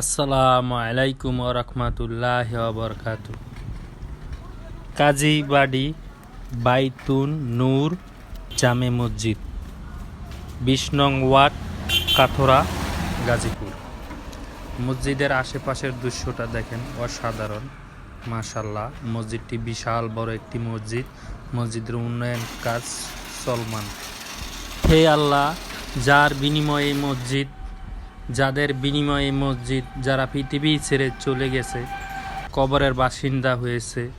আসসালামু আলাইকুম রহমতুল্লাহ বরকাত কাজীবাড়ি বাইতুন নূর জামে মসজিদ, বিশ নং ওয়ার্ড, কাথরা, গাজীপুর। মসজিদের আশেপাশের দৃশ্যটা দেখেন অসাধারণ মাশাল্লাহ মসজিদটি বিশাল বড় একটি মসজিদ, মসজিদের উন্নয়ন কাজ চলমান। হে আল্লাহ, যার বিনিময়ে মসজিদ যাদের বিনিময়ে মসজিদ যারা পৃথিবী ছেড়ে চলে গেছে, কবরের বাসিন্দা হয়েছে,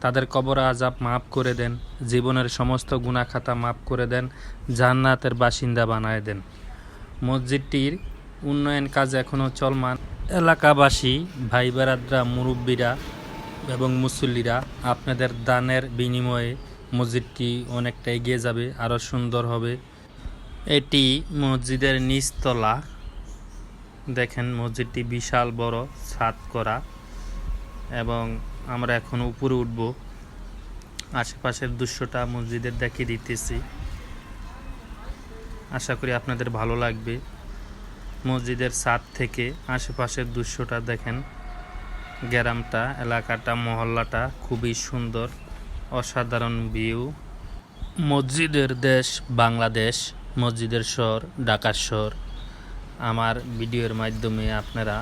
তাদের কবর আজাব মাফ করে দেন, জীবনের সমস্ত গুণাখাতা মাফ করে দেন, জান্নাতের বাসিন্দা বানায় দেন। মসজিদটির উন্নয়ন কাজ এখনও চলমান। এলাকাবাসী ভাই বেড়াদরা মুরব্বীরা এবং মুসল্লিরা আপনাদের দানের বিনিময়ে মসজিদটি অনেকটা এগিয়ে যাবে আরও সুন্দর হবে। এটি মসজিদের নিচতলা। দেখেন মসজিদটি বিশাল বড়, ছাদ করা, এবং আমরা এখন উপরে উঠব। আশেপাশের দৃশ্যটা মসজিদের দেখিয়ে দিতেছি। আশা করি আপনাদের ভালো লাগবে। মসজিদের ছাদ থেকে আশেপাশের দৃশ্যটা দেখেন। গ্রামটা, এলাকাটা, মহল্লাটা খুবই সুন্দর, অসাধারণ ভিউ। মসজিদের দেশ বাংলাদেশ, মসজিদের শহর ঢাকার শহর। আমার ভিডিওর মাধ্যমে আপনারা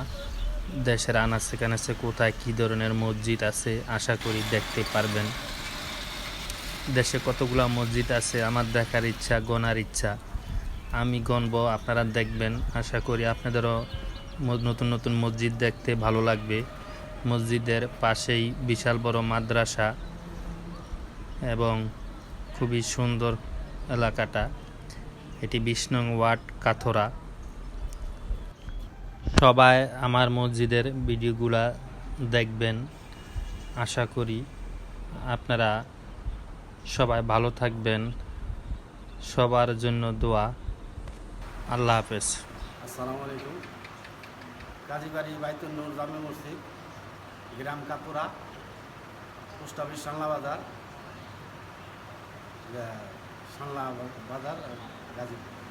দেশের আনাচে কানাচে কোথায় কী ধরনের মসজিদ আছে আশা করি দেখতে পারবেন। দেশে কতগুলো মসজিদ আছে আমার দেখার ইচ্ছা গনার ইচ্ছা। আমি গণব, আপনারা দেখবেন। আশা করি আপনাদেরও নতুন নতুন মসজিদ দেখতে ভালো লাগবে। মসজিদের পাশেই বিশাল বড় মাদ্রাসা এবং খুবই সুন্দর এলাকাটা। এটি বিষ্ণু ওয়ার্ড, কাথরা। সবাই আমার মসজিদের ভিডিওগুলা দেখবেন, আশা করি। আপনারা সবাই ভালো থাকবেন। সবার জন্য দোয়া। আল্লাহ হাফেজ। আসসালামু আলাইকুম। কাজীবাড়ি বাইতুল নূর জামে মসজিদ, গ্রাম কাপুরা, পোস্ট অফিস সাংলা বাজার। সাংলা বাজার, গাজীপুর।